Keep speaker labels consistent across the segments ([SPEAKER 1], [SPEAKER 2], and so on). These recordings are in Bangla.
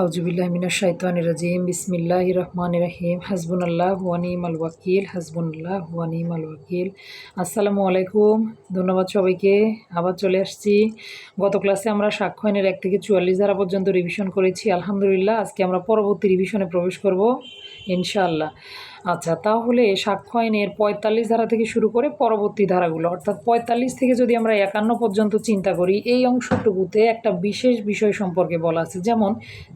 [SPEAKER 1] আউজুবিল্লাহমিনা শাইতান রাজিম, বিসমিল্লাহ রহমান রহিম। হাসবুল্লাহ হুয়ানিম আল ওয়াকিল হাসবুল্লাহ হুয়ানিম আল ওয়াকিল। আসসালামু আলাইকুম, ধন্যবাদ সবাইকে। আবার চলে আসছি। গত ক্লাসে আমরা সাক্ষয়নের এক থেকে চুয়াল্লিশ ধারা পর্যন্ত রিভিশন করেছি। আলহামদুলিল্লাহ, আজকে আমরা পরবর্তী রিভিশনে প্রবেশ করব। ইনশাআল্লাহ। আচ্ছা তাহলে সাক্ষ্য আইনের পঁয়তাল্লিশ ধারা থেকে শুরু করে পরবর্তী ধারাগুলো, অর্থাৎ পঁয়তাল্লিশ থেকে যদি আমরা একান্ন পর্যন্ত চিন্তা করি, এই অংশটুকুতে একটা বিশেষ বিষয় সম্পর্কে বলা আছে, যেমন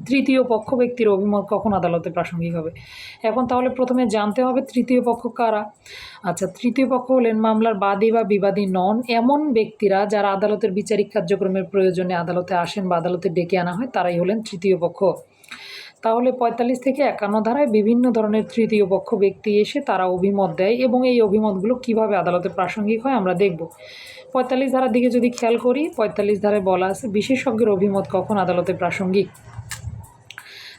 [SPEAKER 1] তৃতীয় পক্ষ ব্যক্তির অভিমত কখন আদালতে প্রাসঙ্গিক হবে। এখন তাহলে প্রথমে জানতে হবে তৃতীয় পক্ষ কারা। আচ্ছা তৃতীয় পক্ষ হলেন মামলার বাদী বা বিবাদী নন এমন ব্যক্তিরা যারা আদালতের বিচারিক কার্যক্রমের প্রয়োজনে আদালতে আসেন বা আদালতে ডেকে আনা হয়, তারাই হলেন তৃতীয় পক্ষ। তাহলে পঁয়তাল্লিশ থেকে একান্ন ধারায় বিভিন্ন ধরনের তৃতীয় পক্ষ ব্যক্তি এসে তারা অভিমত দেয় এবং এই অভিমতগুলো কীভাবে আদালতে প্রাসঙ্গিক হয় আমরা দেখব। পঁয়তাল্লিশ ধারার দিকে যদি খেয়াল করি, পঁয়তাল্লিশ ধারায় বলা আছে বিশেষজ্ঞের অভিমত কখন আদালতে প্রাসঙ্গিক?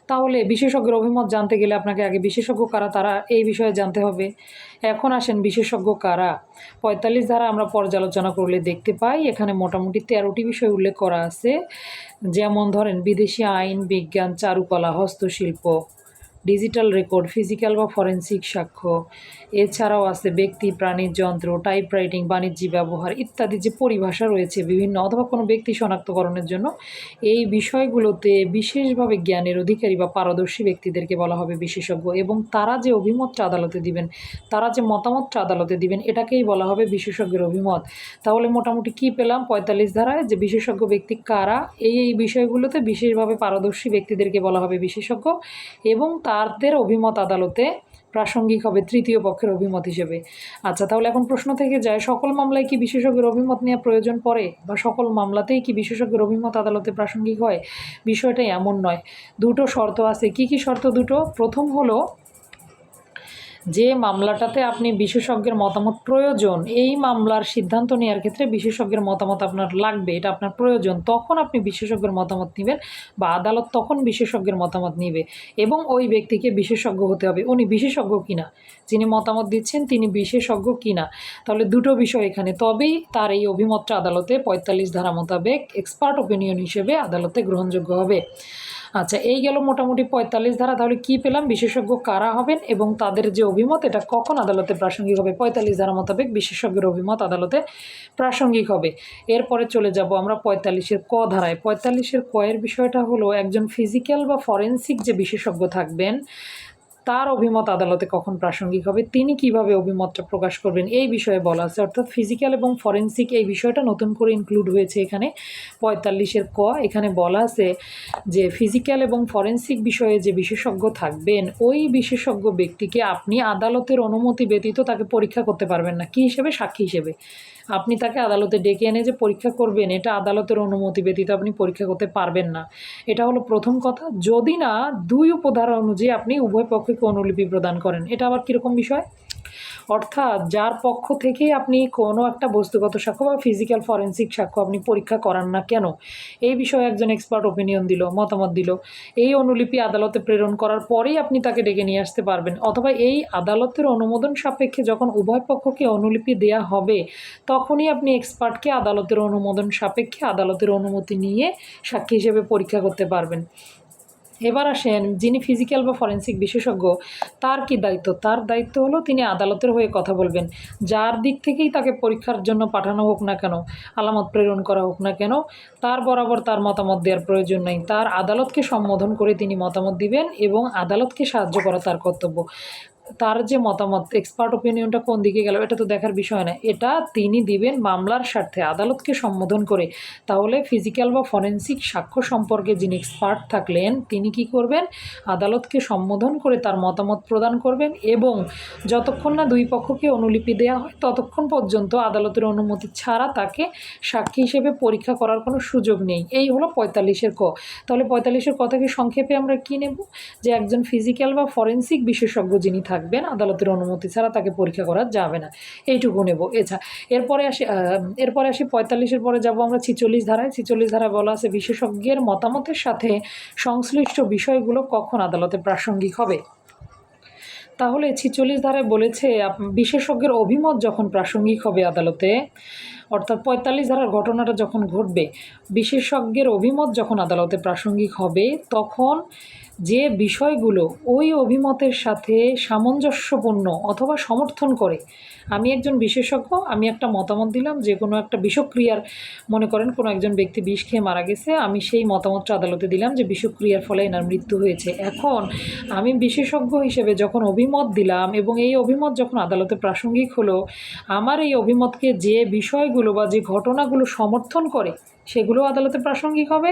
[SPEAKER 1] তাহলে বিশেষজ্ঞের অভিমত জানতে গেলে আপনাকে আগে বিশেষজ্ঞ কারা, তারা এই বিষয়ে জানতে হবে। এখন আসেন বিশেষজ্ঞ কারা। পঁয়তাল্লিশ ধারা আমরা পর্যালোচনা করলে দেখতে পাই, এখানে মোটামুটি তেরোটি বিষয় উল্লেখ করা আছে। যেমন ধরেন, বিদেশি আইন, বিজ্ঞান, চারুকলা, হস্তশিল্প, ডিজিটাল রেকর্ড, ফিজিক্যাল বা ফরেন্সিক সাক্ষ্য এছাড়াও আছে ব্যক্তি প্রাণীর যন্ত্র টাইপরাইটিং বাণিজ্যিক ব্যবহার ইত্যাদি যে পরিভাষা রয়েছে বিভিন্ন অথবা কোনো ব্যক্তি শনাক্তকরণের জন্য, এই বিষয়গুলোতে বিশেষভাবে জ্ঞানের অধিকারী বা পারদর্শী ব্যক্তিদেরকে বলা হবে বিশেষজ্ঞ এবং তারা যে অভিমতটা আদালতে দিবেন, তারা যে মতামতটা আদালতে দিবেন, এটাকেই বলা হবে বিশেষজ্ঞের অভিমত। তাহলে মোটামুটি কি পেলাম পঁয়তাল্লিশ ধারায় যে বিশেষজ্ঞ ব্যক্তি কারা? এই এই বিষয়গুলোতে বিশেষভাবে পারদর্শী ব্যক্তিদেরকে বলা হবে বিশেষজ্ঞ এবং তাদের অভিমত আদালতে প্রাসঙ্গিক হবে তৃতীয় পক্ষের অভিমত হিসেবে। আচ্ছা তাহলে এখন প্রশ্ন থেকে যায়, সকল মামলায় কি বিশেষজ্ঞের অভিমত নেওয়া প্রয়োজন পড়ে? বা সকল মামলাতেই কি বিশেষজ্ঞের অভিমত আদালতে প্রাসঙ্গিক হয়? বিষয়টা এমন নয়। দুটো শর্ত আছে। কি কি শর্ত দুটো? প্রথম হলো যে মামলাটাতে আপনি বিশেষজ্ঞের মতামত প্রয়োজন, এই মামলার সিদ্ধান্ত নেওয়ার ক্ষেত্রে বিশেষজ্ঞের মতামত আপনার লাগবে, এটা আপনার প্রয়োজন। তখন আপনি বিশেষজ্ঞের মতামত নেবেন বা আদালত তখন বিশেষজ্ঞের মতামত নেবে এবং ওই ব্যক্তিকে বিশেষজ্ঞ হতে হবে। উনি বিশেষজ্ঞ কিনা? যিনি মতামত দিচ্ছেন, তিনি বিশেষজ্ঞ কিনা? তাহলে দুটো বিষয় এখানে। তবেই তার এই অভিমতটা আদালতে পঁয়তাল্লিশ ধারা মোতাবেক এক্সপার্ট ওপিনিয়ন হিসেবে আদালতে গ্রহণযোগ্য হবে। আচ্ছা এই গেল মোটামুটি পঁয়তাল্লিশ ধারা। তাহলে কি পেলাম? বিশেষজ্ঞ কারা হবেন এবং তাদের যে অভিমত, এটা কখন আদালতে প্রাসঙ্গিক হবে? পঁয়তাল্লিশ ধারা মোতাবেক বিশেষজ্ঞের অভিমত আদালতে প্রাসঙ্গিক হবে। এরপরে চলে যাব আমরা পঁয়তাল্লিশের ক ধারায়। পঁয়তাল্লিশের কয়ের বিষয়টা হলো, একজন ফিজিক্যাল বা ফরেন্সিক যে বিশেষজ্ঞ থাকবেন তার অভিমত আদালতে কখন প্রাসঙ্গিক হবে, তিনি কীভাবে অভিমতটা প্রকাশ করবেন এই বিষয়ে বলা আছে। অর্থাৎ ফিজিক্যাল এবং ফরেন্সিক এই বিষয়টা নতুন করে ইনক্লুড হয়েছে এখানে পঁয়তাল্লিশের ক। এখানে বলা আছে যে ফিজিক্যাল এবং ফরেন্সিক বিষয়ে যে বিশেষজ্ঞ থাকবেন, ওই বিশেষজ্ঞ ব্যক্তিকে আপনি আদালতের অনুমতি ব্যতীত তাকে পরীক্ষা করতে পারবেন না। কী হিসেবে? সাক্ষী হিসেবে। আপনি তাকে আদালতে ডেকে এনে যে পরীক্ষা করবেন, এটা আদালতের অনুমতি ব্যতীত আপনি পরীক্ষা করতে পারবেন না। এটা হলো প্রথম কথা। যদি না, দুই উপধারা অনুযায়ী আপনি উভয় পক্ষকে অনুলিপি প্রদান করেন। এটা আবার কীরকম বিষয়? অর্থাৎ যার পক্ষ থেকে আপনি কোনো একটা বস্তুগত সাক্ষ্য বা ফিজিক্যাল ফরেন্সিক সাক্ষ্য আপনি পরীক্ষা করান না কেন? এই বিষয়ে একজন এক্সপার্ট ওপিনিয়ন দিল, মতামত দিল। এই অনুলিপি আদালতে প্রেরণ করার পরেই আপনি তাকে ডেকে নিয়ে আসতে পারবেন। অথবা এই আদালতের অনুমোদন সাপেক্ষে যখন উভয় পক্ষকে অনুলিপি দেয়া হবে, তখনই আপনি এক্সপার্টকে আদালতের অনুমোদন সাপেক্ষে আদালতের অনুমতি নিয়ে সাক্ষী হিসেবে পরীক্ষা করতে পারবেন। এবার আসেন, যিনি ফিজিক্যাল বা ফরেন্সিক বিশেষজ্ঞ, তার কি দায়িত্ব? তার দায়িত্ব হলো তিনি আদালতের হয়ে কথা বলবেন। যার দিক থেকেই তাকে পরীক্ষার জন্য পাঠানো হোক না কেন, আলামত প্রেরণ করা হোক না কেন, তার বরাবর তার মতামত দেওয়ার প্রয়োজন নেই। তার আদালতকে সম্বোধন করে তিনি মতামত দিবেন এবং আদালতকে সাহায্য করা তার কর্তব্য। তার যে মতামত এক্সপার্ট ওপিনিয়নটা কোন দিকে গেল, এটা তো দেখার বিষয় না এটা তিনি দিবেন মামলার স্বার্থে, আদালতকে সম্বোধন করে। তাহলে ফিজিক্যাল বা ফরেন্সিক সাক্ষ্য সম্পর্কে যিনি এক্সপার্ট থাকলেন, তিনি কি করবেন? আদালতকে সম্বোধন করে তার মতামত প্রদান করবেন এবং যতক্ষণ না দুই পক্ষকে অনুলিপি দেওয়া হয়, ততক্ষণ পর্যন্ত আদালতের অনুমতি ছাড়া তাকে সাক্ষী হিসেবে পরীক্ষা করার কোনো সুযোগ নেই। এই হলো পঁয়তাল্লিশের ক। তাহলে পঁয়তাল্লিশের কথাকে সংক্ষেপে আমরা কী নেব? যে একজন ফিজিক্যাল বা ফরেন্সিক বিশেষজ্ঞ যিনি থাকবেন আদালতের অনুমতি ছাড়া তাকে পরীক্ষা করা যাবে না। এইটুকু নেব। এছাড়া এরপরে আসি এরপরে আসি পঁয়তাল্লিশের পরে যাব আমরা ছিচল্লিশ ধারায়। ছিচল্লিশ ধারায় বলা আছে, বিশেষজ্ঞের মতামতের সাথে সংশ্লিষ্ট বিষয়গুলো কখন আদালতে প্রাসঙ্গিক হবে? তাহলে ছিচল্লিশ ধারায় বলেছে বিশেষজ্ঞের অভিমত যখন প্রাসঙ্গিক হবে আদালতে, অর্থাৎ পঁয়তাল্লিশ ধারার ঘটনাটা যখন ঘটবে, বিশেষজ্ঞের অভিমত যখন আদালতে প্রাসঙ্গিক হবে, তখন যে বিষয়গুলো ওই অভিমতের সাথে সামঞ্জস্যপূর্ণ অথবা সমর্থন করে। আমি একজন বিশেষজ্ঞ, আমি একটা মতামত দিলাম, যে কোনো একটা বিষক্রিয়ার, মনে করেন কোনো একজন ব্যক্তি বিষ খেয়ে মারা গেছে, আমি সেই মতামতটা আদালতে দিলাম যে বিষক্রিয়ার ফলে এনার মৃত্যু হয়েছে। এখন আমি বিশেষজ্ঞ হিসেবে যখন অভিমত দিলাম এবং এই অভিমত যখন আদালতে প্রাসঙ্গিক হলো, আমার এই অভিমতকে যে বিষয়গুলো বা যে ঘটনাগুলো সমর্থন করে সেগুলো আদালতে প্রাসঙ্গিক হবে,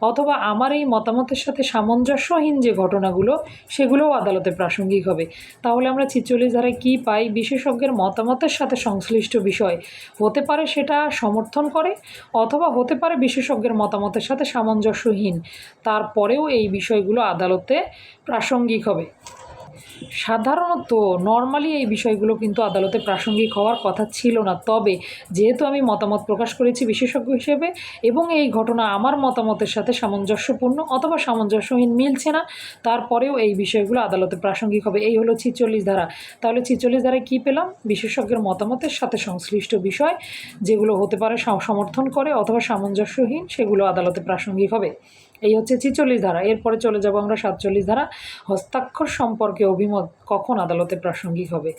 [SPEAKER 1] অথবা আমার এই মতামতের সাথে সামঞ্জস্যহীন যে ঘটনাগুলো, সেগুলোও আদালতে প্রাসঙ্গিক হবে। তাহলে আমরা ছিচল্লিশ ধারায় কী পাই? বিশেষজ্ঞের মতামতের সাথে সংশ্লিষ্ট বিষয় হতে পারে সেটা সমর্থন করে, অথবা হতে পারে বিশেষজ্ঞের মতামতের সাথে সামঞ্জস্যহীন। তারপরেও এই বিষয়গুলো আদালতে প্রাসঙ্গিক হবে। সাধারণত নর্মালি এই বিষয়গুলো কিন্তু আদালতে প্রাসঙ্গিক হওয়ার কথা ছিল না। তবে যেহেতু আমি মতামত প্রকাশ করেছি বিশেষজ্ঞ হিসেবে এবং এই ঘটনা আমার মতামতের সাথে সামঞ্জস্যপূর্ণ অথবা সামঞ্জস্যহীন মিলছে না, তারপরেও এই বিষয়গুলো আদালতে প্রাসঙ্গিক হবে। এই হলো ছিচল্লিশ ধারা। তাহলে ছিচল্লিশ ধারায় কী পেলাম? বিশেষজ্ঞের মতামতের সাথে সংশ্লিষ্ট বিষয় যেগুলো হতে পারে সম- সমর্থন করে অথবা সামঞ্জস্যহীন, সেগুলো আদালতে প্রাসঙ্গিক হবে। এই হচ্ছে ছিচল্লিশ ধারা। এরপরে চলে যাব আমরা সাতচল্লিশ ধারা। হস্তাক্ষর সম্পর্কে অভিমত কখন আদালতে প্রাসঙ্গিক হবে?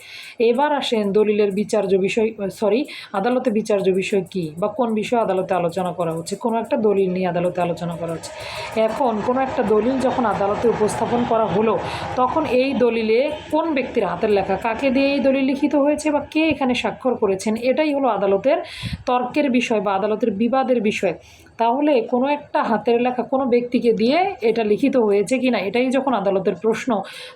[SPEAKER 1] এবার আসেন দলিলের বিচার্য বিষয় সরি আদালতে বিচার্য বিষয় কি বা কোন বিষয়ে আদালতে আলোচনা করা হচ্ছে? কোনো একটা দলিল নিয়ে আদালতে আলোচনা করা হচ্ছে। এখন কোনো একটা দলিল যখন আদালতে উপস্থাপন করা হলো, তখন এই দলিলে কোন ব্যক্তির হাতের লেখা? কাকে দিয়ে এই দলিল লিখিত হয়েছে বা কে এখানে স্বাক্ষর করেছেন? এটাই হলো আদালতের তর্কের বিষয় বা আদালতের বিবাদের বিষয়। তাহলে কোনো একটা হাতের লেখা কোনো ব্যক্তিকে দিয়ে এটা লিখিত হয়েছে কি না এটাই যখন আদালতের প্রশ্ন,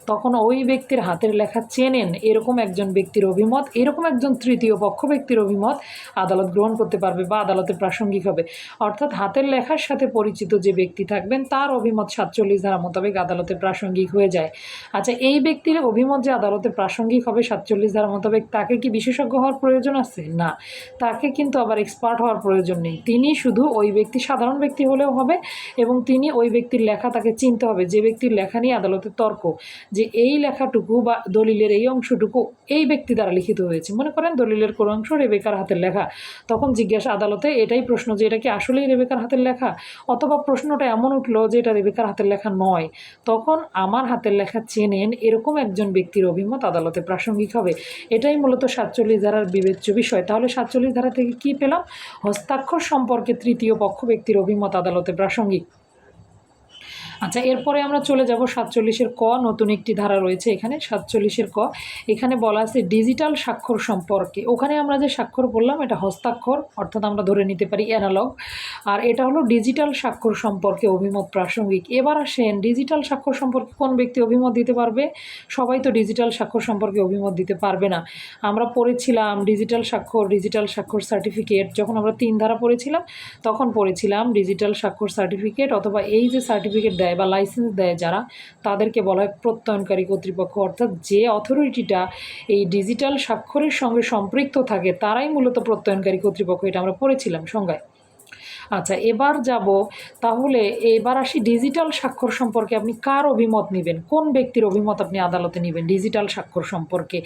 [SPEAKER 1] তখন ওই ব্যক্তির হাতের লেখা চেনেন, এরকম একজন ব্যক্তির অভিমত, এরকম একজন তৃতীয় পক্ষ ব্যক্তির অভিমত আদালত গ্রহণ করতে পারবে বা আদালতে প্রাসঙ্গিক হবে। অর্থাৎ হাতের লেখার সাথে পরিচিত যে ব্যক্তি থাকবেন, তার অভিমত সাতচল্লিশ ধারা মোতাবেক আদালতে প্রাসঙ্গিক হয়ে যায়। আচ্ছা এই ব্যক্তির অভিমত যে আদালতে প্রাসঙ্গিক হবে সাতচল্লিশ ধারা মোতাবেক, তাকে কি বিশেষজ্ঞ হওয়ার প্রয়োজন আছে? না। তাকে কিন্তু আবার এক্সপার্ট হওয়ার প্রয়োজন নেই। তিনি শুধু ওই ব্যক্তি সাধারণ ব্যক্তি হলেও হবে এবং তিনি ওই ব্যক্তির লেখা তাকে চিনতে হবে। যে ব্যক্তির লেখা নিয়ে আদালতের তর্ক, যে এই লেখাটুকু বা দলিলের এই অংশটুকু এই ব্যক্তি দ্বারা লিখিত হয়েছে। মনে করেন দলিলের কোনো অংশ রেবেকার হাতের লেখা, তখন জিজ্ঞাসা আদালতে এটাই প্রশ্ন যে এটা কি আসলেই রেবেকার হাতের লেখা? অথবা প্রশ্নটা এমন উঠল যে এটা রেবেকার হাতের লেখা নয়। তখন আমার হাতের লেখা চেনেন এরকম একজন ব্যক্তির অভিমত আদালতে প্রাসঙ্গিক হবে। এটাই মূলত সাতচল্লিশ ধারার বিবেচ্য বিষয়। তাহলে সাতচল্লিশ ধারা থেকে কী পেলাম? হস্তাক্ষর সম্পর্কে তৃতীয় পক্ষ ব্যক্তির অভিমত আদালতে প্রাসঙ্গিক। আচ্ছা এরপরে আমরা চলে যাব সাতচল্লিশের ক, নতুন একটি ধারা রয়েছে এখানে, সাতচল্লিশের ক। এখানে বলা আছে ডিজিটাল স্বাক্ষর সম্পর্কে। ওখানে আমরা যে স্বাক্ষর বললাম, এটা হস্তাক্ষর, অর্থাৎ আমরা ধরে নিতে পারি অ্যানালগ। আর এটা হলো ডিজিটাল স্বাক্ষর সম্পর্কে অভিমত প্রাসঙ্গিক। এবার আসেন, ডিজিটাল স্বাক্ষর সম্পর্কে কোন ব্যক্তি অভিমত দিতে পারবে? সবাই তো ডিজিটাল স্বাক্ষর সম্পর্কে অভিমত দিতে পারবে না। আমরা পড়েছিলাম ডিজিটাল স্বাক্ষর ডিজিটাল স্বাক্ষর সার্টিফিকেট। যখন আমরা তিন ধারা পড়েছিলাম, তখন পড়েছিলাম ডিজিটাল স্বাক্ষর সার্টিফিকেট, অথবা এই যে সার্টিফিকেট দেয় বা লাইসেন্স দেয় যারা, তাদেরকে বলা হয় প্রত্যয়নকারী কর্তৃপক্ষ। অর্থাৎ যে অথরিটিটা এই ডিজিটাল স্বাক্ষরের সঙ্গে সম্পৃক্ত থাকে, তারাই মূলত প্রত্যয়নকারী কর্তৃপক্ষ। এটা আমরা পড়েছিলাম সংজ্ঞায়। আচ্ছা এবার যাব তাহলে এবার আসি ডিজিটাল স্বাক্ষর সম্পর্কে। আপনি কার অভিমত নেবেন? কোন ব্যক্তির অভিমত আপনি আদালতে নেবেন ডিজিটাল স্বাক্ষর সম্পর্কে?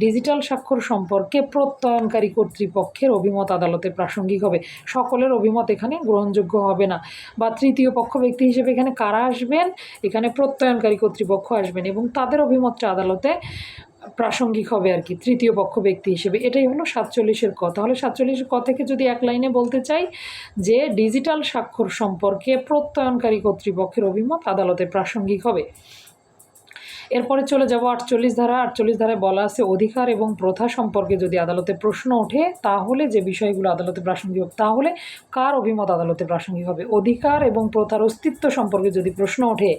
[SPEAKER 1] ডিজিটাল স্বাক্ষর সম্পর্কে প্রত্যয়নকারী কর্তৃপক্ষের অভিমত আদালতে প্রাসঙ্গিক হবে। সকলের অভিমত এখানে গ্রহণযোগ্য হবে না। বা তৃতীয় পক্ষ ব্যক্তি হিসেবে এখানে কারা আসবেন? এখানে প্রত্যয়নকারী কর্তৃপক্ষ আসবেন এবং তাদের অভিমতটা আদালতে প্রাসঙ্গিক হবে আর কি, তৃতীয় পক্ষ ব্যক্তি হিসেবে। এটাই হলো সাতচল্লিশের ক। তাহলে সাতচল্লিশের ক থেকে যদি এক লাইনে বলতে চাই যে ডিজিটাল স্বাক্ষর সম্পর্কে প্রত্যয়নকারী কর্তৃপক্ষের অভিমত আদালতে প্রাসঙ্গিক হবে। এরপরে চলে যাব আটচল্লিশ ধারা। আটচল্লিশ ধারায় বলা আছে, অধিকার এবং প্রথা সম্পর্কে যদি আদালতে প্রশ্ন ওঠে, তাহলে যে বিষয়গুলো আদালতে প্রাসঙ্গিক হবে তাহলে কার অভিমত আদালতে প্রাসঙ্গিক হবে? অধিকার এবং প্রথার অস্তিত্ব সম্পর্কে যদি প্রশ্ন ওঠে,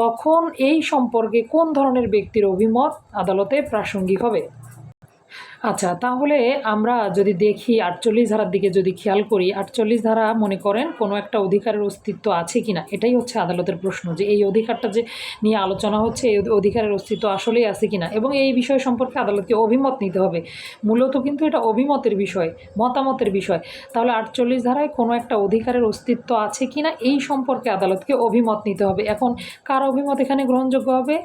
[SPEAKER 1] তখন এই সম্পর্কে কোন ধরনের ব্যক্তির অভিমত আদালতে প্রাসঙ্গিক হবে? আচ্ছা তাহলে আমরা যদি দেখি আটচল্লিশ ধারার দিকে যদি খেয়াল করি, আটচল্লিশ ধারা মনে করেন কোনো একটা অধিকারের অস্তিত্ব আছে কি না এটাই হচ্ছে আদালতের প্রশ্ন যে এই অধিকারটা যে নিয়ে আলোচনা হচ্ছে, এই অধিকারের অস্তিত্ব আসলেই আছে কি না এবং এই বিষয় সম্পর্কে আদালতকে অভিমত নিতে হবে। মূলত কিন্তু এটা অভিমতের বিষয়, মতামতের বিষয়। তাহলে আটচল্লিশ ধারায় কোনো একটা অধিকারের অস্তিত্ব আছে কি না এই সম্পর্কে আদালতকে অভিমত নিতে হবে। এখন কার অভিমত এখানে গ্রহণযোগ্য হবে?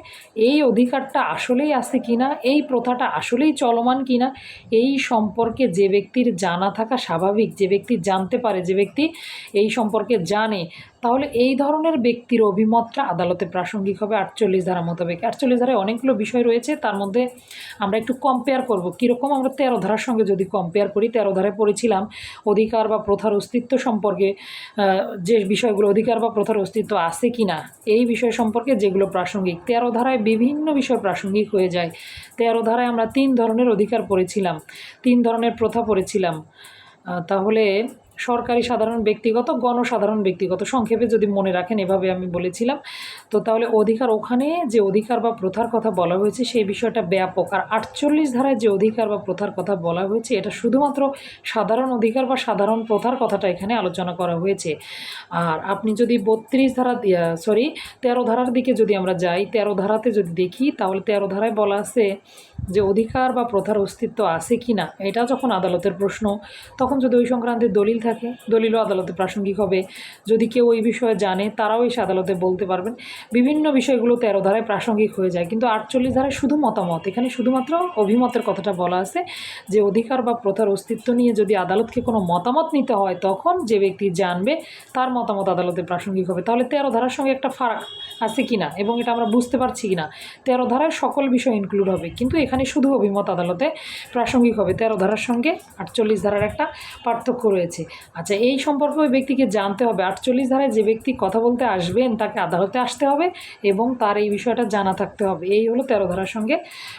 [SPEAKER 1] এই অধিকারটা আসলেই আছে কি না এই প্রথাটা আসলেই চলমান কি না এই সম্পর্কে যে ব্যক্তির জানা থাকা স্বাভাবিক, যে ব্যক্তি জানতে পারে, যে ব্যক্তি এই সম্পর্কে জানে তাহলে এই ধরনের ব্যক্তির অভিমতটা আদালতে প্রাসঙ্গিক হবে আটচল্লিশ ধারা মোতাবেক, আটচল্লিশ ধারায় অনেকগুলো বিষয় রয়েছে, তার মধ্যে আমরা একটু কম্পেয়ার করব। কীরকম আমরা তেরো ধারার সঙ্গে যদি কম্পেয়ার করি, তেরো ধারায় পড়েছিলাম অধিকার বা প্রথার অস্তিত্ব সম্পর্কে যে বিষয়গুলো অধিকার বা প্রথার অস্তিত্ব আছে কি না এই বিষয় সম্পর্কে যেগুলো প্রাসঙ্গিক। তেরো ধারায় বিভিন্ন বিষয় প্রাসঙ্গিক হয়ে যায়। তেরো ধারায় আমরা তিন ধরনের অধিকার পড়েছিলাম, তিন ধরনের প্রথা পড়েছিলাম। তাহলে সরকারি সাধারণ ব্যক্তিগত, গণসাধারণ ব্যক্তিগত। সংক্ষেপে যদি মনে রাখেন, এভাবে আমি বলেছিলাম। তো তাহলে অধিকার ওখানে যে অধিকার বা প্রথার কথা বলা হয়েছে, সেই বিষয়টা ব্যাপক। আর আটচল্লিশ ধারায় যে অধিকার বা প্রথার কথা বলা হয়েছে, এটা শুধুমাত্র সাধারণ অধিকার বা সাধারণ প্রথার কথাটা এখানে আলোচনা করা হয়েছে। আর আপনি যদি বত্রিশ ধারা সরি তেরো ধারার দিকে যদি আমরা যাই, তেরো ধারাতে যদি দেখি, তাহলে তেরো ধারায় বলা আছে যে অধিকার বা প্রথার অস্তিত্ব আছে কি না এটা যখন আদালতের প্রশ্ন, তখন যদি ওই সংক্রান্তে দলিল থাকে, দলিলও আদালতে প্রাসঙ্গিক হবে। যদি কেউ ওই বিষয়ে জানে, তারাও এসে আদালতে বলতে পারবেন। বিভিন্ন বিষয়গুলো তেরো ধারায় প্রাসঙ্গিক হয়ে যায়, কিন্তু আটচল্লিশ ধারায় শুধু মতামত। এখানে শুধুমাত্র অভিমতের কথাটা বলা আছে যে, অধিকার বা প্রথার অস্তিত্ব নিয়ে যদি আদালতকে কোনো মতামত নিতে হয়, তখন যে ব্যক্তি জানবে, তার মতামত আদালতে প্রাসঙ্গিক হবে। তাহলে তেরো ধারার সঙ্গে একটা ফারাক আছে কি না এবং এটা আমরা বুঝতে পারছি কি না তেরো ধারায় সকল বিষয় ইনক্লুড হবে, কিন্তু এখানে শুধু অভিমত আদালতে প্রাসঙ্গিক হবে। তেরো ধারার সঙ্গে আটচল্লিশ ধারার একটা পার্থক্য রয়েছে। আচ্ছা এই সম্পর্ক ওই ব্যক্তিকে জানতে হবে। আটচল্লিশ ধারায় যে ব্যক্তি কথা বলতে আসবেন, তাকে আদালতে আসতে হবে এবং তার এই বিষয়টা জানা থাকতে হবে। এই হলো তেরো ধারার সঙ্গে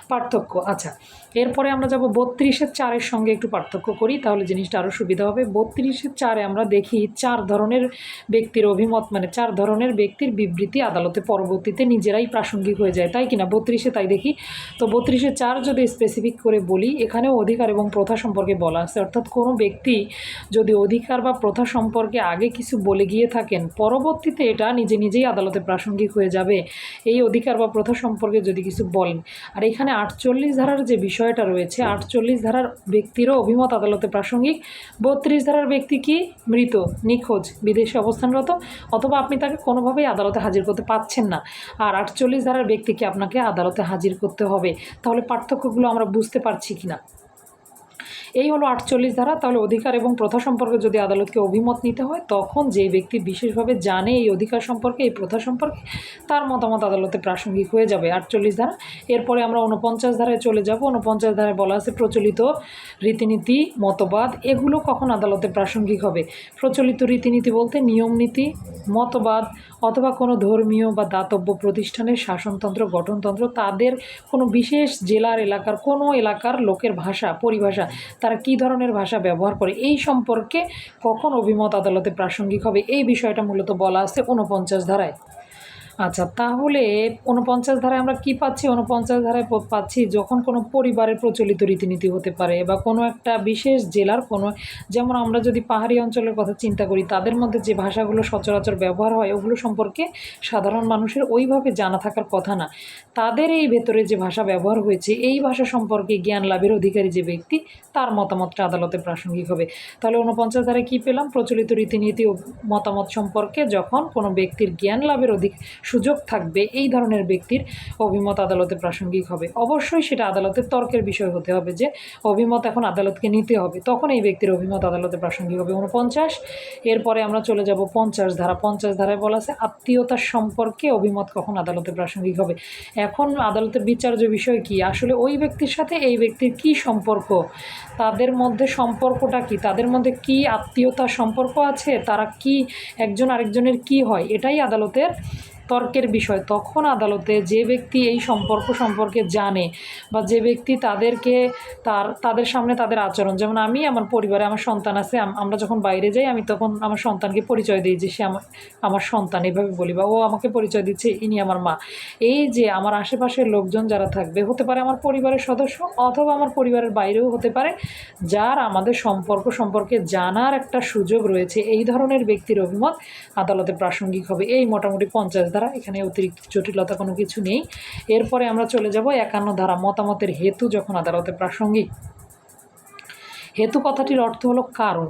[SPEAKER 1] পার্থক্য। আচ্ছা এরপরে আমরা যাব বত্রিশের চারের সঙ্গে একটু পার্থক্য করি, তাহলে জিনিসটা আরও সুবিধা হবে। বত্রিশের চারে আমরা দেখি চার ধরনের ব্যক্তির অভিমত মানে চার ধরনের ব্যক্তির বিবৃতি আদালতে পরবর্তীতে নিজেরাই প্রাসঙ্গিক হয়ে যায়। তাই কিনা? বত্রিশে তাই দেখি। তো বত্রিশে চার যদি স্পেসিফিক করে বলি, এখানেও অধিকার এবং প্রথা সম্পর্কে বলা আছে। অর্থাৎ কোনো ব্যক্তি যদি অধিকার বা প্রথা সম্পর্কে আগে কিছু বলে গিয়ে থাকেন, পরবর্তীতে এটা নিজে নিজেই আদালতে প্রাসঙ্গিক হয়ে যাবে। এই অধিকার বা প্রথা সম্পর্কে যদি কিছু বলেন। আর এখানে আটচল্লিশ ধারার যে বিষয়টা রয়েছে। আটচল্লিশ ধারার ব্যক্তিরও অভিমত আদালতে প্রাসঙ্গিক। বত্রিশ ধারার ব্যক্তি কি? মৃত, নিখোঁজ, বিদেশে অবস্থানরত অথবা আপনি তাকে কোনোভাবেই আদালতে হাজির করতে পাচ্ছেন না। আর আটচল্লিশ ধারার ব্যক্তিকে আপনাকে আদালতে হাজির করতে হবে? তাহলে পার্থক্যগুলো আমরা বুঝতে পারছি কি না এই হলো আটচল্লিশ ধারা, তাহলে অধিকার এবং প্রথা সম্পর্কে যদি আদালতকে অভিমত নিতে হয়, তখন যে ব্যক্তি বিশেষভাবে জানে এই অধিকার সম্পর্কে, এই প্রথা সম্পর্কে, তার মতামত আদালতে প্রাসঙ্গিক হয়ে যাবে। আটচল্লিশ ধারা, এরপরে আমরা উনপঞ্চাশ ধারায় চলে যাব। উনপঞ্চাশ ধারায় বলা আছে প্রচলিত রীতিনীতি, মতবাদ, এগুলো কখন আদালতে প্রাসঙ্গিক হবে? প্রচলিত রীতিনীতি বলতে নিয়ম নীতি, মতবাদ, অথবা কোনো ধর্মীয় বা দাতব্য প্রতিষ্ঠানের শাসনতন্ত্র, গঠনতন্ত্র, তাদের কোনো বিশেষ জেলার এলাকার, কোনো এলাকার লোকের ভাষা, পরিভাষা তারা কী ধরনের ভাষা ব্যবহার করে এই সম্পর্কে কখন অভিমত আদালতে প্রাসঙ্গিক হবে? এই বিষয়টা মূলত বলা আছে ঊনপঞ্চাশ ধারায়। আচ্ছা তাহলে ঊনপঞ্চাশ ধারায় আমরা কি পাচ্ছি? ঊনপঞ্চাশ ধারায় পাচ্ছি যখন কোনো পরিবারের প্রচলিত রীতিনীতি হতে পারে বা কোনো একটা বিশেষ জেলার কোনো, যেমন আমরা যদি পাহাড়ি অঞ্চলের কথা চিন্তা করি, তাদের মধ্যে যে ভাষাগুলো সচরাচর ব্যবহার হয় ওগুলো সম্পর্কে সাধারণ মানুষের ওইভাবে জানা থাকার কথা না। তাদের এই ভেতরে যে ভাষা ব্যবহার হয়েছে, এই ভাষা সম্পর্কে জ্ঞান লাভের অধিকারী যে ব্যক্তি, তার মতামতটা আদালতে প্রাসঙ্গিক হবে। তাহলে ঊনপঞ্চাশ ধারায় কী পেলাম? প্রচলিত রীতিনীতি ও মতামত সম্পর্কে যখন কোনো ব্যক্তির জ্ঞান লাভের অধিক সুযোগ থাকবে এই ধরনের ব্যক্তির অভিমত আদালতে প্রাসঙ্গিক হবে। অবশ্যই সেটা আদালতের তর্কের বিষয় হতে হবে যে অভিমত এখন আদালতকে নিতে হবে। তখন এই ব্যক্তির অভিমত আদালতে প্রাসঙ্গিক হবে। উনপঞ্চাশ, এরপরে আমরা চলে যাব পঞ্চাশ ধারা। পঞ্চাশ ধারায় বলা আছে, আত্মীয়তার সম্পর্কে অভিমত কখন আদালতে প্রাসঙ্গিক হবে? এখন আদালতের বিচার্য বিষয় কি? আসলে ওই ব্যক্তির সাথে এই ব্যক্তির কি সম্পর্ক? তাদের মধ্যে সম্পর্কটা কি? তাদের মধ্যে কি আত্মীয়তার সম্পর্ক আছে? তারা কি একজন আরেকজনের কি হয়? এটাই আদালতের তর্কের বিষয়, তখন আদালতে যে ব্যক্তি এই সম্পর্ক সম্পর্কে জানে বা যে ব্যক্তি তাদেরকে তার, তাদের সামনে তাদের আচরণ, যেমন আমি আমার পরিবারে আমার সন্তান আছে আমরা যখন বাইরে যাই, আমি তখন আমার সন্তানকে পরিচয় দিই যে সে আমার আমার সন্তান, এভাবে বলি বা ও আমাকে পরিচয় দিচ্ছে, ইনি আমার মা। এই যে আমার আশেপাশের লোকজন যারা থাকবে, হতে পারে আমার পরিবারের সদস্য অথবা আমার পরিবারের বাইরেও হতে পারে, যার আমাদের সম্পর্ক সম্পর্কে জানার একটা সুযোগ রয়েছে, এই ধরনের ব্যক্তির অভিমত আদালতে প্রাসঙ্গিক হবে। এই মোটামুটি পঞ্চাশ এখানে অতিরিক্ত জটিলতা কোনো কিছু নেই। এরপরে আমরা চলে যাব একান্ন ধারা, মতামতের হেতু যখন আদালতে প্রাসঙ্গিক। হেতু কথাটির অর্থ হলো কারণ।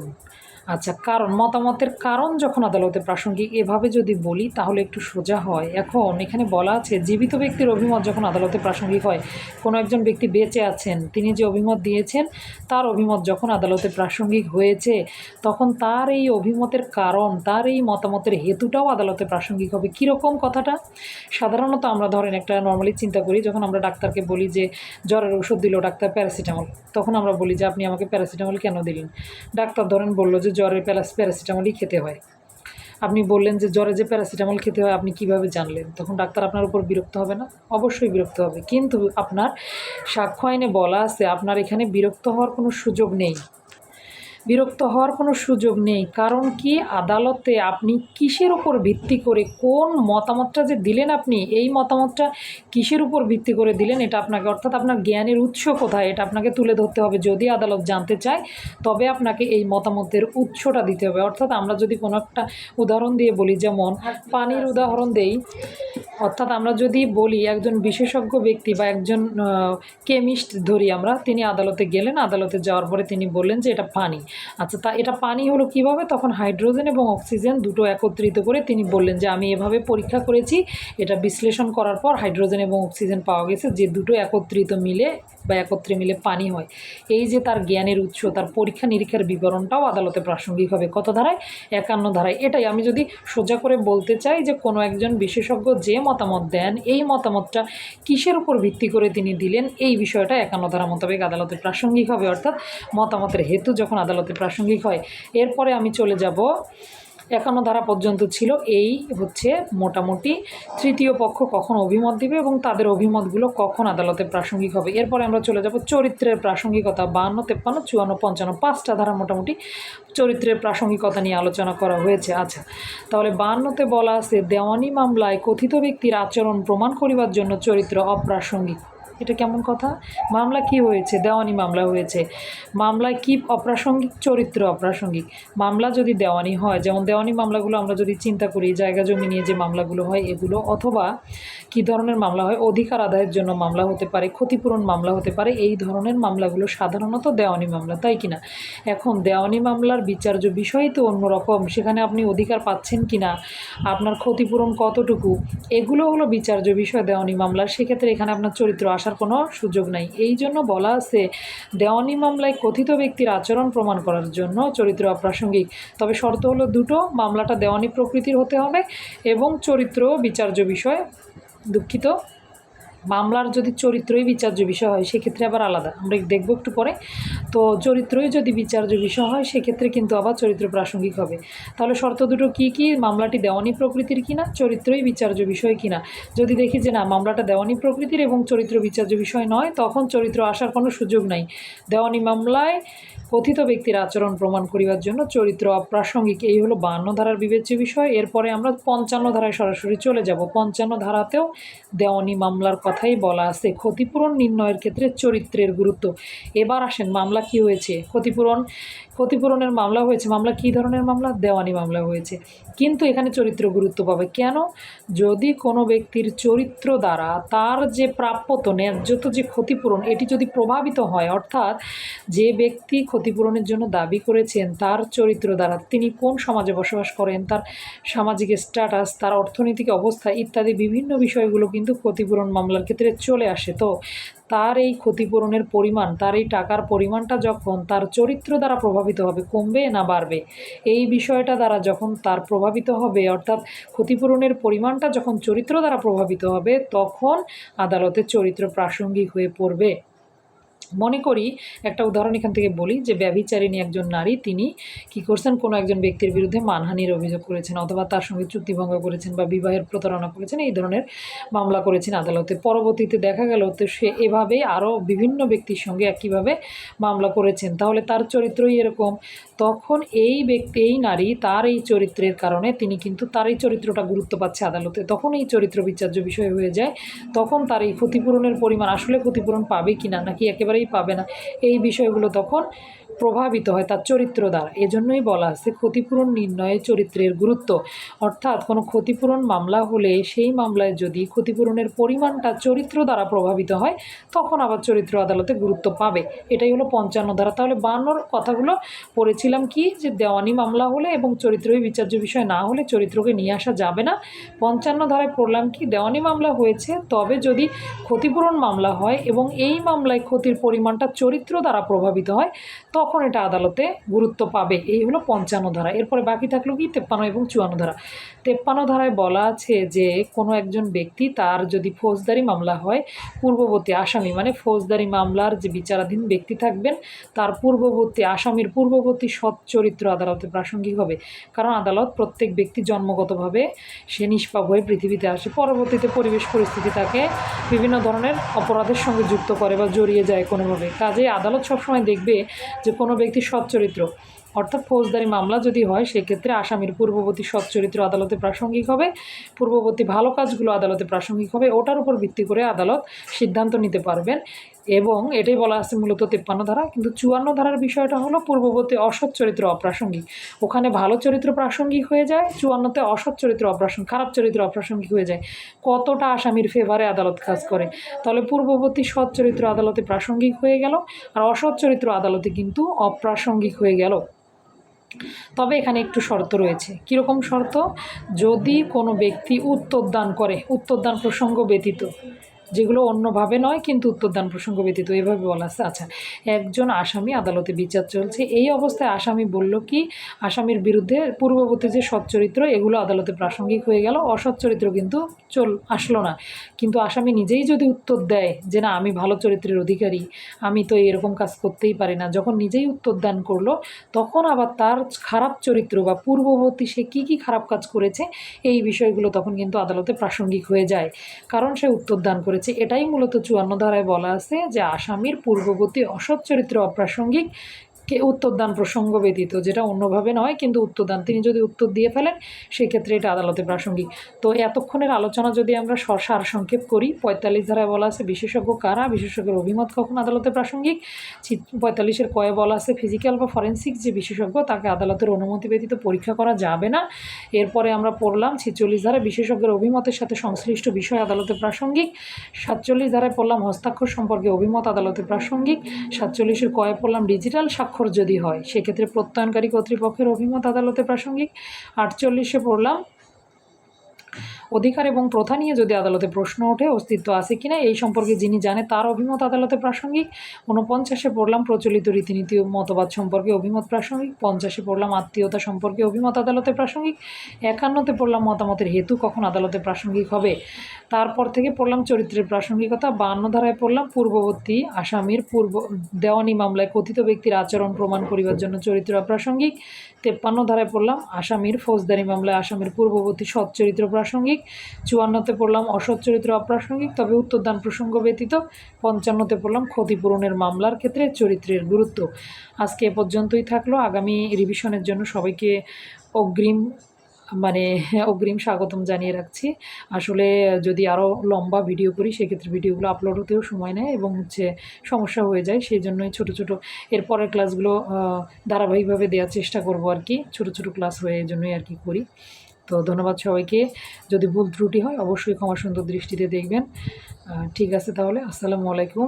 [SPEAKER 1] আচ্ছা কারণ, মতামতের কারণ যখন আদালতে প্রাসঙ্গিক এভাবে যদি বলি, তাহলে একটু সোজা হয়। এখন এখানে বলা আছে, জীবিত ব্যক্তির অভিমত যখন আদালতে প্রাসঙ্গিক হয়, কোনো একজন ব্যক্তি বেঁচে আছেন, তিনি যে অভিমত দিয়েছেন, তার অভিমত যখন আদালতে প্রাসঙ্গিক হয়েছে, তখন তার এই অভিমতের কারণ, তার এই মতামতের হেতুটাও আদালতে প্রাসঙ্গিক হবে। কীরকম কথাটা? সাধারণত আমরা ধরেন একটা নর্মালি চিন্তা করি, যখন আমরা ডাক্তারকে বলি যে, জ্বরের ওষুধ দিল ডাক্তার প্যারাসিটামল তখন আমরা বলি যে, আপনি আমাকে প্যারাসিটামল কেন দিলেন? ডাক্তার ধরেন বলল যে জ্বরের প্যারাস প্যারাসিটামলই খেতে হয়। আপনি বললেন যে জ্বরে যে প্যারাসিটামল খেতে হয়, আপনি কীভাবে জানলেন? তখন ডাক্তার আপনার উপর বিরক্ত হবে না? অবশ্যই বিরক্ত হবে। কিন্তু আপনার সাক্ষ্য আইনে বলা আছে, আপনার এখানে বিরক্ত হওয়ার কোনো সুযোগ নেই। বিরক্ত হওয়ার কোনো সুযোগ নেই। কারণ কি? আদালতে আপনি কিসের উপর ভিত্তি করে কোন মতামতটা যে দিলেন আপনি, এই মতামতটা কিসের উপর ভিত্তি করে দিলেন, এটা আপনাকে, অর্থাৎ আপনার জ্ঞানের উৎস কোথায়, এটা আপনাকে তুলে ধরতে হবে। যদি আদালত জানতে চায়, তবে আপনাকে এই মতামতের উৎসটা দিতে হবে। অর্থাৎ আমরা যদি কোনো একটা উদাহরণ দিয়ে বলি, যেমন পানির উদাহরণ দেই, অর্থাৎ আমরা যদি বলি একজন বিশেষজ্ঞ ব্যক্তি বা একজন কেমিস্ট ধরি আমরা, তিনি আদালতে গেলেন, আদালতে যাওয়ার পরে তিনি বললেন যে এটা পানি। আচ্ছা তা এটা পানি হলো কীভাবে? তখন হাইড্রোজেন এবং অক্সিজেন দুটো একত্রিত করে তিনি বললেন যে, আমি এভাবে পরীক্ষা করেছি, এটা বিশ্লেষণ করার পর হাইড্রোজেন এবং অক্সিজেন পাওয়া গেছে, যে দুটো একত্রিত মিলে বা একত্রে মিলে পানি হয়। এই যে তার জ্ঞানের উৎস, তার পরীক্ষা নিরীক্ষার বিবরণটাও আদালতে প্রাসঙ্গিক হবে। কত ধারায়? একান্ন ধারায়। এটাই আমি যদি সোজা করে বলতে চাই যে, কোনো একজন বিশেষজ্ঞ যে মতামত দেন, এই মতামতটা কিসের উপর ভিত্তি করে তিনি দিলেন, এই বিষয়টা একান্ন ধারা মোতাবেক আদালতে প্রাসঙ্গিক হবে। অর্থাৎ মতামতের হেতু যখন আদালতে প্রাসঙ্গিক হয়। এরপরে আমি চলে যাব। একান্ন ধারা পর্যন্ত ছিল, এই হচ্ছে মোটামুটি। তৃতীয় পক্ষ কখন অভিমত দিবে এবং তাদের অভিমতগুলো কখন আদালতে প্রাসঙ্গিক হবে? এরপরে আমরা চলে যাব চরিত্রের প্রাসঙ্গিকতা, বান্ন, তেপ্পান্ন, চুয়ান্ন, পঞ্চান্ন, পাঁচটা ধারা মোটামুটি চরিত্রের প্রাসঙ্গিকতা নিয়ে আলোচনা করা হয়েছে। আচ্ছা তাহলে বান্নতে বলা আছে, দেওয়ানি মামলায় কথিত ব্যক্তির আচরণ প্রমাণ করিবার জন্য চরিত্র অপ্রাসঙ্গিক। এটা কেমন কথা? মামলা কি হয়েছে? দেওয়ানি মামলা হয়েছে। মামলায় কি অপ্রাসঙ্গিক? চরিত্র অপ্রাসঙ্গিক। মামলা যদি দেওয়ানি হয়, যেমন দেওয়ানি মামলাগুলো আমরা যদি চিন্তা করি, জায়গা জমি নিয়ে যে মামলাগুলো হয় এগুলো, অথবা কী ধরনের মামলা হয়, অধিকার আদায়ের জন্য মামলা হতে পারে, ক্ষতিপূরণ মামলা হতে পারে, এই ধরনের মামলাগুলো সাধারণত দেওয়ানি মামলা, তাই কি না? এখন দেওয়ানি মামলার বিচার্য বিষয় তো অন্যরকম, সেখানে আপনি অধিকার পাচ্ছেন কি না? আপনার ক্ষতিপূরণ কতটুকু? এগুলো হলো বিচার্য বিষয় দেওয়ানি মামলার, সেক্ষেত্রে এখানে আপনার চরিত্র আসার কোনো সুযোগ নাই। এই জন্য বলা আছে, দেওয়ানি মামলায় কথিত ব্যক্তির আচরণ প্রমাণ করার জন্য চরিত্র অপ্রাসঙ্গিক। তবে শর্ত হলো দুটো, মামলাটা দেওয়ানি প্রকৃতির হতে হবে এবং চরিত্র বিচার্য বিষয় দুঃখিত। মামলার যদি চরিত্রই বিচার্য বিষয় হয়, সেক্ষেত্রে আবার আলাদা। আমরা দেখব একটু পরে। তো চরিত্রই যদি বিচার্য বিষয় হয়, সেক্ষেত্রে কিন্তু আবার চরিত্র প্রাসঙ্গিক হবে। তাহলে শর্ত দুটো কি কি? মামলাটি দেওয়ানি প্রকৃতির কিনা, চরিত্রই বিচার্য বিষয় কিনা? যদি দেখি যে না, মামলাটা দেওয়ানি প্রকৃতির এবং চরিত্র বিচার্য বিষয় নয়, তখন চরিত্র আসার কোনো সুযোগ নাই। দেওয়ানি মামলায় কথিত ব্যক্তির আচরণ প্রমাণ করিবার জন্য চরিত্র অপ্রাসঙ্গিক। এই হলো বান্ন ধারার বিবেচ্য বিষয়। এরপরে আমরা পঞ্চান্ন ধারায় সরাসরি চলে যাব। পঞ্চান্ন ধারাতেও দেওয়ানি মামলার কথাই বলা আছে। ক্ষতিপূরণ নির্ণয়ের ক্ষেত্রে চরিত্রের গুরুত্ব। এবার আসেন, মামলা কি হয়েছে? ক্ষতিপূরণ, ক্ষতিপূরণের মামলা হয়েছে। মামলা কী ধরনের মামলা? দেওয়ানি মামলা হয়েছে। কিন্তু এখানে চরিত্র গুরুত্ব পাবে। কেন? যদি কোনো ব্যক্তির চরিত্র দ্বারা তার যে প্রাপ্যত, ন্যায্যত যে ক্ষতিপূরণ, এটি যদি প্রভাবিত হয়, অর্থাৎ যে ব্যক্তি ক্ষতিপূরণের জন্য দাবি করেছেন তার চরিত্র দ্বারা। তিনি কোন সমাজে বসবাস করেন, তার সামাজিক স্ট্যাটাস তার অর্থনৈতিক অবস্থা ইত্যাদি বিভিন্ন বিষয়গুলো কিন্তু ক্ষতিপূরণ মামলার ক্ষেত্রে চলে আসে। তো তার এই ক্ষতিপূরণের পরিমাণ, তার এই টাকার পরিমাণটা যখন তার চরিত্র দ্বারা প্রভাবিত হবে, কমবে না বাড়বে? এই বিষয়টা দ্বারা যখন তার প্রভাবিত হবে, অর্থাৎ ক্ষতিপূরণের পরিমাণটা যখন চরিত্র দ্বারা প্রভাবিত হবে, তখন আদালতের চরিত্র প্রাসঙ্গিক হয়ে পড়বে। মনে করি, একটা উদাহরণ এখান থেকে বলি যে, ব্যভিচারিণী একজন নারী, তিনি কি করছেন? কোনো একজন ব্যক্তির বিরুদ্ধে মানহানির অভিযোগ করেছেন অথবা তার সঙ্গে চুক্তিভঙ্গ করেছেন বা বিবাহের প্রতারণা করেছেন, এই ধরনের মামলা করেছেন আদালতে। পরবর্তীতে দেখা গেল তো সে এভাবে আরও বিভিন্ন ব্যক্তির সঙ্গে একইভাবে মামলা করেছেন। তাহলে তার চরিত্রই এরকম। তখন এই ব্যক্তি, এই নারী তার এই চরিত্রের কারণে তিনি কিন্তু তার এই চরিত্রটা গুরুত্ব পাচ্ছে আদালতে। তখন এই চরিত্র বিচার্য বিষয় হয়ে যায়। তখন তার এই ক্ষতিপূরণের পরিমাণ আসলে ক্ষতিপূরণ পাবে কি না নাকি একেবারেই পাবে না। এই বিষয়গুলো তখন প্রভাবিত হয় তার চরিত্র দ্বারা। এজন্যই বলা আছে ক্ষতিপূরণ নির্ণয়ে চরিত্রের গুরুত্ব। অর্থাৎ কোনো ক্ষতিপূরণ মামলা হলে সেই মামলায় যদি ক্ষতিপূরণের পরিমাণটা চরিত্র দ্বারা প্রভাবিত হয়, তখন আবার চরিত্র আদালতে গুরুত্ব পাবে। এটাই হলো পঞ্চান্ন ধারা। তাহলে বান্নর কথাগুলো পড়েছিলাম কি? যে দেওয়ানি মামলা হলে এবং চরিত্রই বিচার্য বিষয় না হলে চরিত্রকে নিয়ে আসা যাবে না। পঞ্চান্ন ধারায় পড়লাম কি? দেওয়ানি মামলা হয়েছে, তবে যদি ক্ষতিপূরণ মামলা হয় এবং এই মামলায় ক্ষতির পরিমাণটা চরিত্র দ্বারা প্রভাবিত হয়, তখন এটা আদালতে গুরুত্ব পাবে? এই হলো পঞ্চান্ন ধারা। এরপরে বাকি থাকল কি? তেপ্পান্ন এবং চুয়ান্ন ধারা। তেপ্পান্ন ধারায় বলা আছে যে, কোনো একজন ব্যক্তি তার যদি ফৌজদারি মামলা হয়, পূর্ববর্তী আসামি মানে ফৌজদারি মামলার যে বিচারাধীন ব্যক্তি থাকবেন, তার পূর্ববর্তী আসামির পূর্ববর্তী সৎ চরিত্র আদালতে প্রাসঙ্গিক হবে। কারণ আদালত প্রত্যেক ব্যক্তি জন্মগতভাবে সে নিষ্পাপ হয়ে পৃথিবীতে আসে। পরবর্তীতে পরিবেশ পরিস্থিতি তাকে বিভিন্ন ধরনের অপরাধের সঙ্গে যুক্ত করে বা জড়িয়ে যায় কোনোভাবে। কাজে আদালত সবসময় দেখবে যে কোনো ব্যক্তি সৎ চরিত্র। অর্থাৎ ফৌজদারি মামলা যদি হয়, সেক্ষেত্রে আসামির পূর্ববর্তী সৎ চরিত্র আদালতে প্রাসঙ্গিক হবে, পূর্ববর্তী ভালো কাজগুলো আদালতে প্রাসঙ্গিক হবে। ওটার উপর ভিত্তি করে আদালত সিদ্ধান্ত নিতে পারবেন। এবং এটাই বলা আছে মূলত তেপ্পান্ন ধারা, কিন্তু চুয়ান্ন ধারার বিষয়টা হলো পূর্ববর্তী অসৎ চরিত্র অপ্রাসঙ্গিক। ওখানে ভালো চরিত্র প্রাসঙ্গিক হয়ে যায়, চুয়ান্নতে অসৎ চরিত্র অপ্রাসঙ্গিক খারাপ চরিত্র অপ্রাসঙ্গিক হয়ে যায়। কতটা আসামির ফেভারে আদালত কাজ করে? তাহলে পূর্ববর্তী সৎ চরিত্র আদালতে প্রাসঙ্গিক হয়ে গেল, আর অসৎ চরিত্র আদালতে কিন্তু অপ্রাসঙ্গিক হয়ে গেল। তবে এখানে একটু শর্ত রয়েছে। কীরকম শর্ত? যদি কোনো ব্যক্তি উত্তরদান করে, উত্তরদান প্রসঙ্গ ব্যতীত যেগুলো অন্যভাবে নয়, কিন্তু উত্তরদান প্রসঙ্গ ব্যতীত এভাবে বলা আছে। আচ্ছা একজন আসামি আদালতে বিচার চলছে। এই অবস্থায় আসামি বলল কি, আসামির বিরুদ্ধে পূর্ববর্তী যে সচ্চরিত্র এগুলো আদালতে প্রাসঙ্গিক হয়ে গেল। অসৎ চরিত্র কিন্তু চল, আসলো না। কিন্তু আসামি নিজেই যদি উত্তর দেয় যে না, আমি ভালো চরিত্রের অধিকারী, আমি তো এরকম কাজ করতেই পারি না, যখন নিজেই উত্তর দান করল, তখন আবার তার খারাপ চরিত্র বা পূর্ববর্তী সে কী কী খারাপ কাজ করেছে, এই বিষয়গুলো তখন কিন্তু আদালতে প্রাসঙ্গিক হয়ে যায়। কারণ সে উত্তর দান করেছে এটাই মূলত চুয়ান্ন ধারায় বলা আছে যে আসামির পূর্ববর্তী অসৎ চরিত্র অপ্রাসঙ্গিক কে উত্তরদান প্রসঙ্গ ব্যতীত, যেটা অন্যভাবে নয়, কিন্তু উত্তরদান। তিনি যদি উত্তর দিয়ে ফেলেন, সেক্ষেত্রে এটা আদালতে প্রাসঙ্গিক। তো এতক্ষণের আলোচনা যদি আমরা স- সার সংক্ষেপ করি, পঁয়তাল্লিশ ধারায় বলা আছে বিশেষজ্ঞ কারা, বিশেষজ্ঞের অভিমত কখন আদালতে প্রাসঙ্গিক? পঁয়তাল্লিশের কয়ে বলা আছে ফিজিক্যাল বা ফরেন্সিক যে বিশেষজ্ঞ, তাকে আদালতের অনুমতি ব্যতীত পরীক্ষা করা যাবে না। এরপরে আমরা পড়লাম ছিচল্লিশ ধারায় বিশেষজ্ঞের অভিমতের সাথে সংশ্লিষ্ট বিষয় আদালতে প্রাসঙ্গিক। সাতচল্লিশ ধারায় পড়লাম হস্তাক্ষর সম্পর্কে অভিমত আদালতে প্রাসঙ্গিক। সাতচল্লিশের কয়ে পড়লাম ডিজিটাল স্বাক্ষর যদি হয় সেক্ষেত্রে প্রত্যয়নকারী কর্তৃপক্ষের অভিমত আদালতে প্রাসঙ্গিক। আটচল্লিশে পড়লাম অধিকার এবং প্রথা নিয়ে যদি আদালতে প্রশ্ন ওঠে, অস্তিত্ব আছে কিনা, এই সম্পর্কে যিনি জানে তার অভিমত আদালতে প্রাসঙ্গিক। ঊনপঞ্চাশে পড়লাম প্রচলিত রীতিনীতি মতবাদ সম্পর্কে অভিমত প্রাসঙ্গিক। পঞ্চাশে পড়লাম আত্মীয়তা সম্পর্কে অভিমত আদালতে প্রাসঙ্গিক। একান্নতে পড়লাম মতামতের হেতু কখন আদালতে প্রাসঙ্গিক হবে। তারপর থেকে পড়লাম চরিত্রের প্রাসঙ্গিকতা। বান্ন ধারায় পড়লাম পূর্ববর্তী আসামির পূর্ব, দেওয়ানি মামলায় কথিত ব্যক্তির আচরণ প্রমাণ করিবার জন্য চরিত্র প্রাসঙ্গিক। তেপ্পান্ন ধারায় পড়লাম আসামির ফৌজদারি মামলায় আসামির পূর্ববর্তী সৎ চরিত্র প্রাসঙ্গিক। চুয়ান্নতে পড়লাম অসৎ চরিত্র অপ্রাসঙ্গিক, তবে উত্তরদান প্রসঙ্গ ব্যতীত পঞ্চান্নতে পড়লাম ক্ষতিপূরণের মামলার ক্ষেত্রে চরিত্রের গুরুত্ব। আজকে এ পর্যন্তই থাকল। আগামী রিভিশনের জন্য সবাইকে অগ্রিম মানে অগ্রিম স্বাগতম জানিয়ে রাখছি। আসলে যদি আরও লম্বা ভিডিও করি, সেক্ষেত্রে ভিডিওগুলো আপলোড হতেও সময় নেয় এবং হচ্ছে সমস্যা হয়ে যায়। সেই জন্যই ছোটো ছোটো, এর পরের ক্লাসগুলো ধারাবাহিকভাবে দেওয়ার চেষ্টা করব আর কি। ছোটো ছোটো ক্লাস হয়ে এই জন্যই আর কি করি। তো ধন্যবাদ সবাইকে। যদি ভুল ত্রুটি হয়, অবশ্যই ক্ষমা সুন্দর দৃষ্টিতে দেখবেন। ঠিক আছে তাহলে, আসসালামু আলাইকুম।